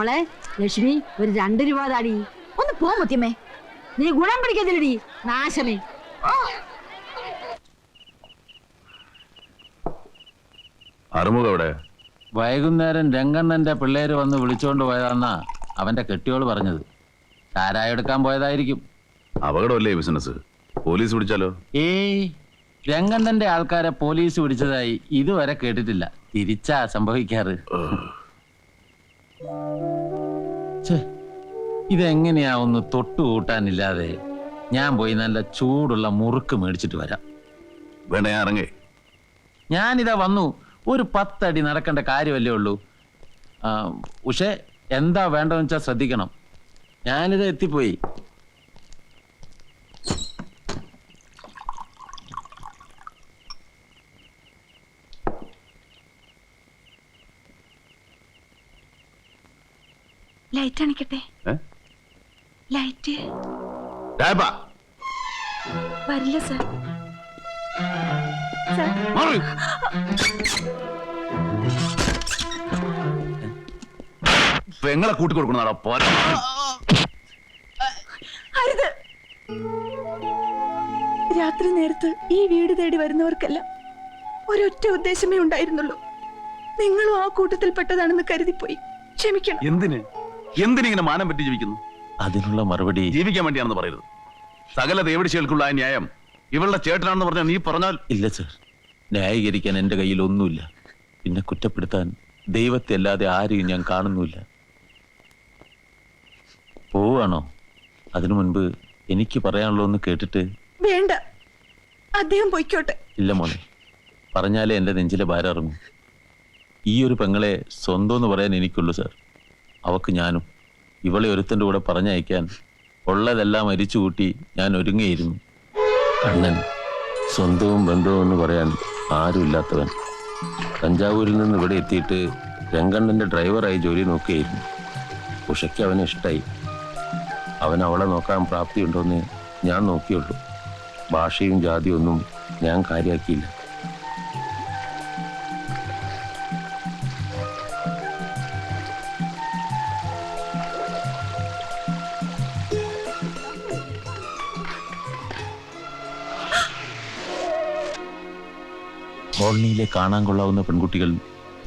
മോളെ ലക്ഷ്മി ഒരു രണ്ട് രൂപ താടി. ഒന്ന് പോ മുത്തിയമ്മേ. നീ ഗുണം പിടിക്കത്തില്ലടി നാശമേ. അറുമുഖ വൈകുന്നേരം രംഗണ്ണന്റെ പിള്ളേര് വന്ന് വിളിച്ചോണ്ട് പോയതാന്നാ അവന്റെ കെട്ടിയോൾ പറഞ്ഞത്. ചാരായ എടുക്കാൻ പോയതായിരിക്കും. അപകടമല്ലേ ബിസിനസ് പോലീസ് പിടിച്ചാലോ? ഏയ് രംഗണ്ണന്റെ ആൾക്കാരെ പോലീസ് പിടിച്ചതായി ഇതുവരെ കേട്ടിട്ടില്ല. തിരിച്ചാ സംഭവിക്കാറ്. ഇതെങ്ങനെയാ ഒന്ന് തൊട്ടു കൂട്ടാനില്ലാതെ? ഞാൻ പോയി നല്ല ചൂടുള്ള മുറുക്ക് മേടിച്ചിട്ട് വരാം. വേണ്ട ഞാൻ ഇറങ്ങേ. ഞാനിതാ വന്നു. ഒരു പത്തടി നടക്കേണ്ട കാര്യമല്ലേ ഉള്ളൂ. ഉഷേ എന്താ വേണ്ടതെന്ന് വെച്ചാൽ ശ്രദ്ധിക്കണം. ഞാനിത് എത്തിപ്പോയി. ലൈറ്റ് അണിക്കട്ടെ? ലൈറ്റ്. വരില്ല സർ. പെങ്ങളെ കൂട്ടി പോരാ? അരുത്. രാത്രി നേരത്ത് ഈ വീട് തേടി വരുന്നവർക്കെല്ലാം ഒരൊറ്റ ഉദ്ദേശമേ ഉണ്ടായിരുന്നുള്ളൂ. നിങ്ങളും ആ കൂട്ടത്തിൽപ്പെട്ടതാണെന്ന് കരുതിപ്പോയി. ക്ഷമിക്കണം. എന്തിന്? എന്തിനിങ്ങനെ മാനം പറ്റി ജീവിക്കുന്നു? അതിനുള്ള മറുപടി ജീവിക്കാൻ വേണ്ടിയാണെന്ന് പറയരുത്. സകല ദേവടിശികൾക്കുള്ള ആ ന്യായം ഇവളുടെ ചേട്ടനാണെന്ന് പറഞ്ഞാൽ നീ പറഞ്ഞാൽ ഇല്ല സർ. ന്യായീകരിക്കാൻ എന്റെ കയ്യിൽ ഒന്നുമില്ല. പിന്നെ കുറ്റപ്പെടുത്താൻ ദൈവത്തെ അല്ലാതെ ആരെയും ഞാൻ കാണുന്നുമില്ല. പോവാണോ അതിനു മുൻപ് എനിക്ക് പറയാനുള്ള ഒന്ന് കേട്ടിട്ട് വേണ്ട. അദ്ദേഹം പൊയ്ക്കോട്ടെ. ഇല്ല മോനെ പറഞ്ഞാലേ എന്റെ നെഞ്ചിലെ ഭാരം ഇറങ്ങും. ഈ ഒരു പെങ്ങളെ സ്വന്തം എന്ന് പറയാൻ എനിക്കുള്ളൂ സാർ. അവക്ക് ഞാനും. ഇവളെ ഒരുത്തന്റെ കൂടെ പറഞ്ഞയക്കാൻ ഉള്ളതെല്ലാം അരിച്ചു കൂട്ടി ഞാൻ ഒരുങ്ങിയിരുന്നു. കണ്ണൻ സ്വന്തവും ബന്ധവും എന്ന് പറയാൻ ആരുമില്ലാത്തവൻ. തഞ്ചാവൂരിൽ നിന്ന് ഇവിടെ എത്തിയിട്ട് രംഗണ്ണന്റെ ഡ്രൈവറായി ജോലി നോക്കിയായിരുന്നു ഉഷയ്ക്ക് അവനെ ഇഷ്ടമായി അവൻ അവളെ നോക്കാൻ പ്രാപ്തിയുണ്ടോയെന്ന് ഞാൻ നോക്കിയുള്ളൂ. ഭാഷയും ജാതിയൊന്നും ഞാൻ കാര്യാക്കിയില്ല കോളനിയിലെ കാണാൻ കൊള്ളാവുന്ന പെൺകുട്ടികൾ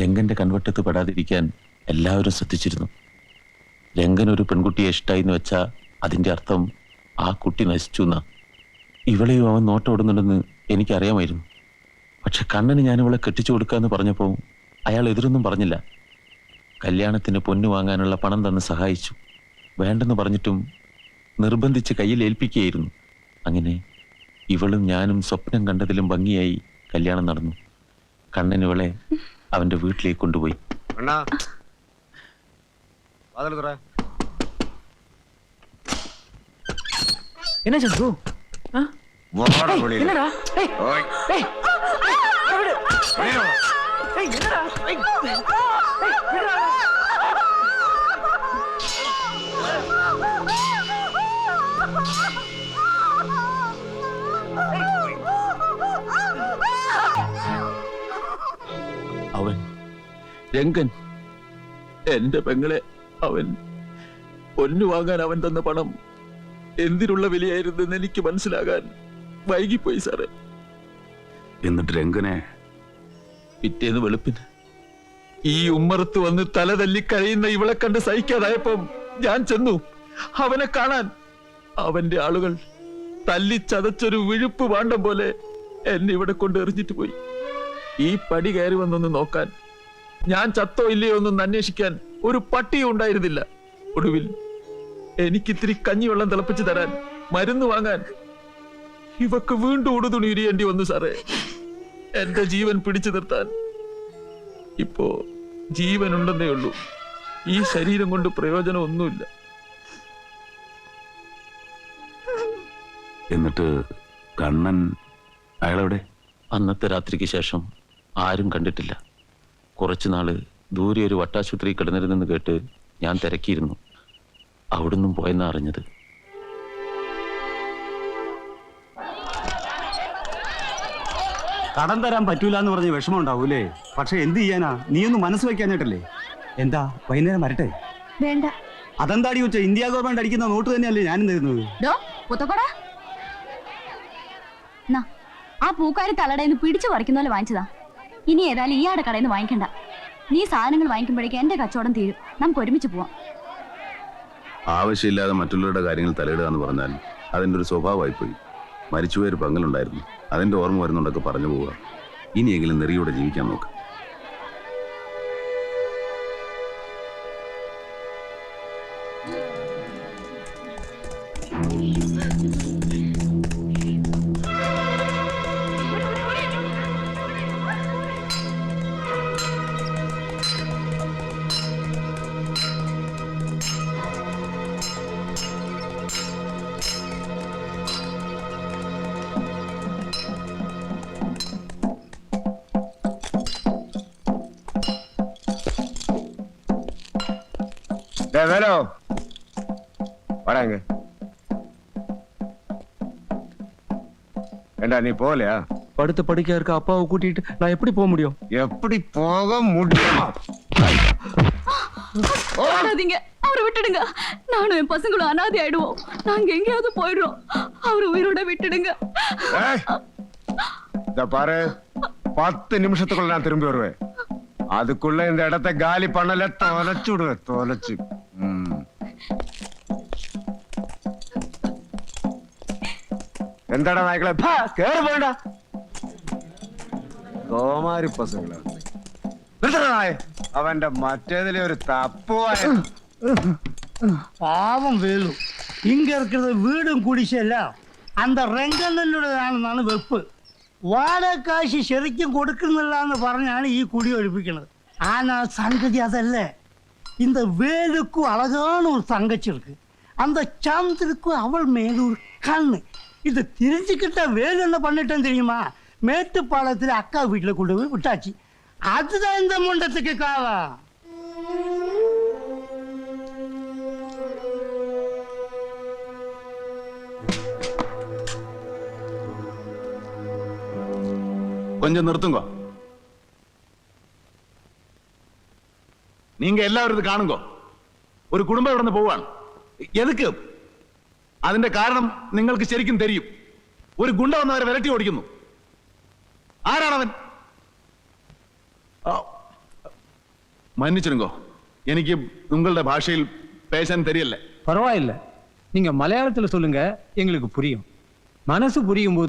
രംഗന്റെ കൺവട്ടത്ത് പെടാതിരിക്കാൻ എല്ലാവരും ശ്രദ്ധിച്ചിരുന്നു. രംഗൻ ഒരു പെൺകുട്ടിയെ ഇഷ്ടായി എന്ന് വെച്ചാൽ അതിന്റെ അർത്ഥം ആ കുട്ടി നശിച്ചു എന്നാ ഇവളെയും അവൻ നോട്ടോടുന്നുണ്ടെന്ന് എനിക്കറിയാമായിരുന്നു. പക്ഷെ കണ്ണന് ഞാൻ ഇവളെ കെട്ടിച്ചു കൊടുക്കാമെന്ന് പറഞ്ഞപ്പോൾ അയാൾ എതിരൊന്നും പറഞ്ഞില്ല. കല്യാണത്തിന് പൊന്നു വാങ്ങാനുള്ള പണം തന്ന് സഹായിച്ചു. വേണ്ടെന്ന് പറഞ്ഞിട്ടും നിർബന്ധിച്ച് കയ്യിൽ ഏൽപ്പിക്കുകയായിരുന്നു. അങ്ങനെ ഇവളും ഞാനും സ്വപ്നം കണ്ടതിലും ഭംഗിയായി കല്യാണം നടന്നു. കണ്ണൻ ഇവളെ അവന്റെ വീട്ടിലേക്ക് കൊണ്ടുപോയി അണ്ണാ വാതിൽ തുറ என்ன சந்து വാടാ വെളിയിൽ. என்னடா ஏய் ഓയ്. ஏய் വെളിയിൽ വാ. ஏய் என்னடா രംഗൻ എന്റെ പെങ്ങളെ അവൻ പൊന്നു വാങ്ങാൻ അവൻ തന്ന പണം എന്തിനുള്ള വിലയായിരുന്നെന്ന് എനിക്ക് മനസ്സിലാകാൻ വൈകിപ്പോയി സാറേ. എന്നിട്ട് രംഗനെ? പിറ്റേന്ന് വെളുപ്പിന് ഈ ഉമ്മറത്ത് വന്ന് തല തല്ലി കഴിയുന്ന ഇവളെ കണ്ട് സഹിക്കാതായപ്പം ഞാൻ ചെന്നു. അവനെ കാണാൻ അവന്റെ ആളുകൾ തല്ലി ചതച്ചൊരു വിഴുപ്പ് വാണ്ടം പോലെ എന്നെ ഇവിടെ കൊണ്ട് എറിഞ്ഞിട്ട് പോയി. ഈ പടി കയറി വന്നൊന്ന് നോക്കാൻ ഞാൻ ചത്തോ ഇല്ലയോ ഒന്നും അന്വേഷിക്കാൻ ഒരു പട്ടിയും ഉണ്ടായിരുന്നില്ല. ഒടുവിൽ എനിക്കിത്തിരി കഞ്ഞിവെള്ളം തിളപ്പിച്ചു തരാൻ മരുന്ന് വാങ്ങാൻ. ഇവക്ക് വീണ്ടും ഉടുതുണി ഉരിയേണ്ടി വന്നു സാറേ. എന്റെ ജീവൻ പിടിച്ചു നിർത്താൻ. ഇപ്പോ ജീവൻ ഉണ്ടെന്നേ ഉള്ളൂ. ഈ ശരീരം കൊണ്ട് പ്രയോജനം ഒന്നുമില്ല എന്നിട്ട് കണ്ണൻ അയാളെവിടെ? അന്നത്തെ രാത്രിക്ക് ശേഷം ആരും കണ്ടിട്ടില്ല. കുറച്ചു നാൾ ദൂരെ ഒരു വട്ടാശുപത്രി കിടന്നിരുന്നെന്ന് കേട്ട് ഞാൻ തിരക്കിയിരുന്നു. അവിടുന്നും പോയെന്നാ അറിഞ്ഞത്. കടം തരാൻ പറ്റൂല എന്ന് പറഞ്ഞ് വിഷമം ഉണ്ടാവൂലേ പക്ഷെ എന്ത് ചെയ്യാനാ? നീ ഒന്ന് മനസ്സ് വെക്കാഞ്ഞിട്ടല്ലേ? എന്താ വൈകുന്നേരം വരട്ടെ? വേണ്ട. അതെന്താടി വെച്ച ഇന്ത്യ ഗവൺമെന്റ് അടിക്കുന്ന നോട്ട് തന്നെയല്ലേ ഞാനും തരുന്നത് ഡോ പുത്തക്കോടാ. നാ ആ പൂക്കാരി തലടയിൽ നിന്ന് പിടിച്ചു പറിക്കുന്ന പോലെ വാങ്ങിച്ചതാ. ഇനി ഏതായാലും ഇയാടെ കടയിൽ നിന്ന് വാങ്ങിക്കണ്ട. നീ സാധനങ്ങൾ വാങ്ങിക്കുമ്പോഴേക്കും എന്റെ കച്ചവടം തീരും. നമുക്ക് ഒരുമിച്ച് പോവാം. ആവശ്യമില്ലാതെ മറ്റുള്ളവരുടെ കാര്യങ്ങൾ തലയിടുക പറഞ്ഞാൽ അതിന്റെ ഒരു സ്വഭാവമായി പോയി. മരിച്ചുപോയൊരു പങ്കലുണ്ടായിരുന്നു അതിന്റെ ഓർമ്മ വരുന്നുണ്ടൊക്കെ പറഞ്ഞു പോവുക. ഇനിയെങ്കിലും നെറിയോടെ ജീവിക്കാൻ നോക്ക്. வேலு. வராங்க ஏண்டா நீ போகலையா? படுத்த படுக்கையா இருக்க அப்பாவை கூட்டிட்டு நான் எப்படி போக முடியும்? எப்படி போக முடியும்? அவரை விட்டுடுங்க. நானும் என் பசங்களும் அனாதை ஆயிடுவோம். நாங்க எங்கேயாவது போயிடுறோம். அவரை உயிரோட விட்டுடுங்க. ஏய், இத பாரு. பத்து நிமிஷத்துக்குள்ள நான் திரும்பி வருவேன். அதுக்குள்ள இந்த இடத்த காலி பண்ணல தொலைச்சு விடுவேன் தொலைச்சு. എന്താടാ നായ്ക്കളെ ഭാ, കേറി പോണ്ട കോമാരി പസങ്ങളെ നിർത്തണ നായ അവന്റെ മറ്റേതിലെ ഒരു തപ്പുവായ பாவம் வேலு இங்க இருக்கிறது வீடும் குடிசெல்லாம் அந்த രംഗണ്ണനുടേതാണെന്നാണ് വെപ്പ് വാടക കാശ് ശരിക്കും കൊടുക്കുന്നില്ലാന്ന് പറഞ്ഞാണ് ഈ കുടി ഒഴിപ്പിക്കുന്നത് ஆனா சங்கதி அதல்ல இந்த வேலுக்கும் அழகான ஒரு தங்கச்சி இருக்கு. அந்த சந்திரக்கும் அவள் மேல ஒரு கண்ணு. இது தெரிஞ்சுக்கிட்ட வேலு என்ன பண்ணிட்டேன் தெரியுமா? மேட்டுப்பாளையத்தில் அக்கா வீட்டில் கொண்டு போய் விட்டாச்சு. அதுதான் இந்த முண்டத்துக்கு காலம் கொஞ்சம் நிறுத்துங்க. നിങ്ങൾ എല്ലാവരും ഇത് കാണുമ്പോ ഒരു കുടുംബം ഇവിടെ നിന്ന് പോവാണ്. എതുക്ക്? അതിന്റെ കാരണം നിങ്ങൾക്ക് ശരിക്കും தெரியும் ഒരു ഗുണ്ട വന്നവരെ വിരട്ടി ഓടിക്കുന്നു. ആരാണവൻ? മന്നിച്ചിരുങ്കോ? എനിക്ക് നിങ്ങളുടെ ഭാഷയിൽ പേശാൻ തരിയല്ലേ? பரவாயில்ல നിങ്ങൾ മലയാളത്തിൽ சொல்லுங்க எங்களுக்கு புரியும் മനസ്സ് புரியുമ്പോൾ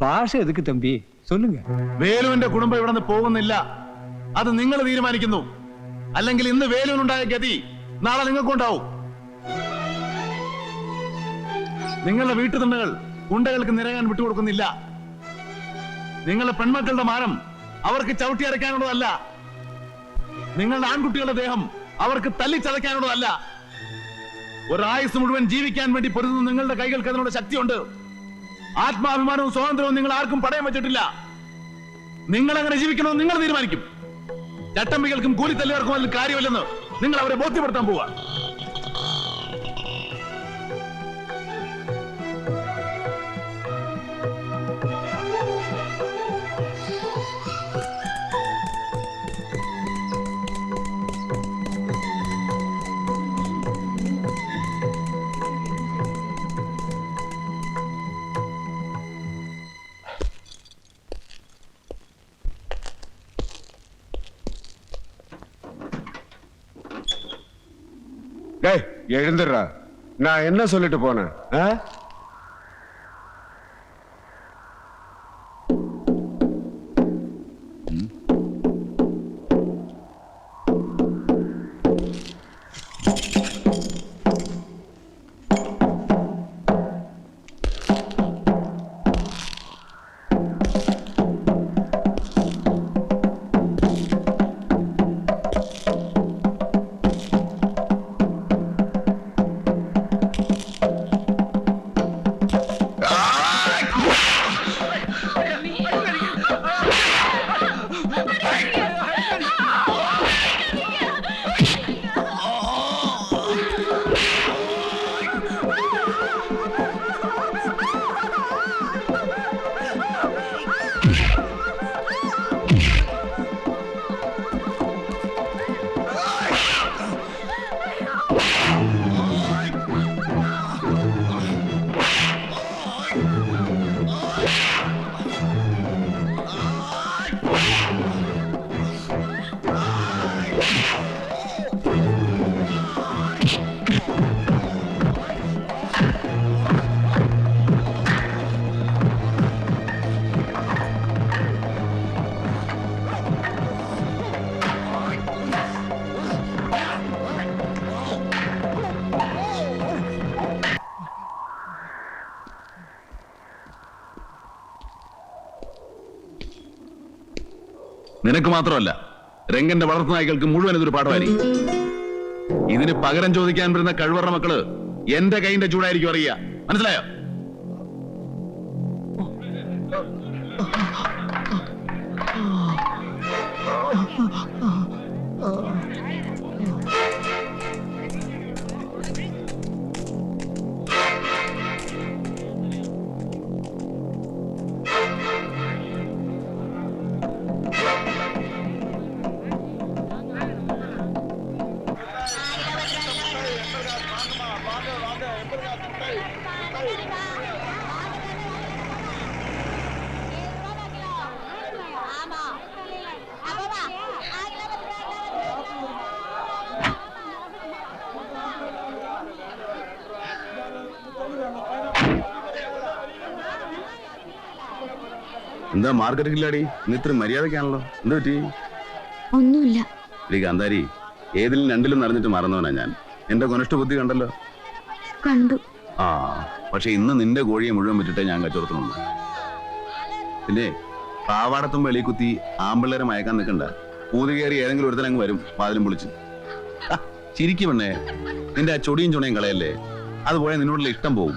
ഭാഷ பாஷை തമ്പി? சொல்லுங்க വേലുവിന്റെ കുടുംബം ഇവിടെ നിന്ന് പോകുന്നില്ല. അത് നിങ്ങൾ തീരുമാനിക്കുന്നു. അല്ലെങ്കിൽ ഇന്ന് വേലുണ്ടായ ഗതി നാളെ നിങ്ങൾക്കുണ്ടാവും. നിങ്ങളുടെ വീട്ടുതണ്ടകൾ ഗുണ്ടകൾക്ക് നിരകാൻ വിട്ടുകൊടുക്കുന്നില്ല. നിങ്ങളുടെ പെൺമക്കളുടെ മാനം അവർക്ക് ചവിട്ടി അരയ്ക്കാനുള്ളതല്ല നിങ്ങളുടെ ആൺകുട്ടികളുടെ ദേഹം അവർക്ക് തല്ലിച്ചതയ്ക്കാനുള്ളതല്ല. ഒരായുസ് മുഴുവൻ ജീവിക്കാൻ വേണ്ടി പൊരുതുന്ന നിങ്ങളുടെ കൈകൾക്ക് അതിനുള്ള ശക്തിയുണ്ട്. ആത്മാഭിമാനവും സ്വാതന്ത്ര്യവും നിങ്ങൾ ആർക്കും പടയം വെച്ചിട്ടില്ല. നിങ്ങൾ അങ്ങനെ ജീവിക്കണമെന്ന് നിങ്ങൾ തീരുമാനിക്കും. ചട്ടമ്പികൾക്കും കൂലിത്തല്ലുകാർക്കും അതിൽ കാര്യമില്ലെന്ന് നിങ്ങൾ അവരെ ബോധ്യപ്പെടുത്താൻ പോവാ. டேய் எழுந்துடுறா. நான் என்ன சொல்லிட்டு போனேன்? നിനക്ക് മാത്രമല്ല രംഗന്റെ വളർത്തു നായ്ക്കൾക്ക് മുഴുവൻ ഇതൊരു പാഠമായി ഇതിന് പകരം ചോദിക്കാൻ വരുന്ന കഴിവറ മക്കൾ എന്റെ കൈന്റെ ചൂടായിരിക്കും അറിയുക. മനസ്സിലായോ? എന്താ മാർക്കറ്റില്ലാടി ഇന്ന് ഇത്ര മര്യാദക്കാണല്ലോ എന്താ പറ്റി? ഒന്നുമില്ല. ഗാന്ധാരി ഏതിലും രണ്ടിലും നിറഞ്ഞിട്ട് മറന്നവനാ ഞാൻ. എന്റെ കൊനിഷ്ഠ ബുദ്ധി കണ്ടല്ലോ. കണ്ടു. ആ പക്ഷെ ഇന്ന് നിന്റെ കോഴിയെ മുഴുവൻ വിറ്റിട്ടേ ഞാൻ കച്ചവടത്തിനുണ്ട് പിന്നെ പാവാടത്തും വെളി കുത്തി ആമ്പിള്ളേരെ മയക്കാൻ നിൽക്കണ്ട. പൂതി കയറി ഏതെങ്കിലും ഒരുത്തൻ അങ്ങ് വരും വാതിലും പൊളിച്ച്. പെണ്ണേ. നിന്റെ ആ ചൊടിയും ചുണയും കളയല്ലേ? അതുപോലെ നിന്നോടുള്ള ഇഷ്ടം പോകും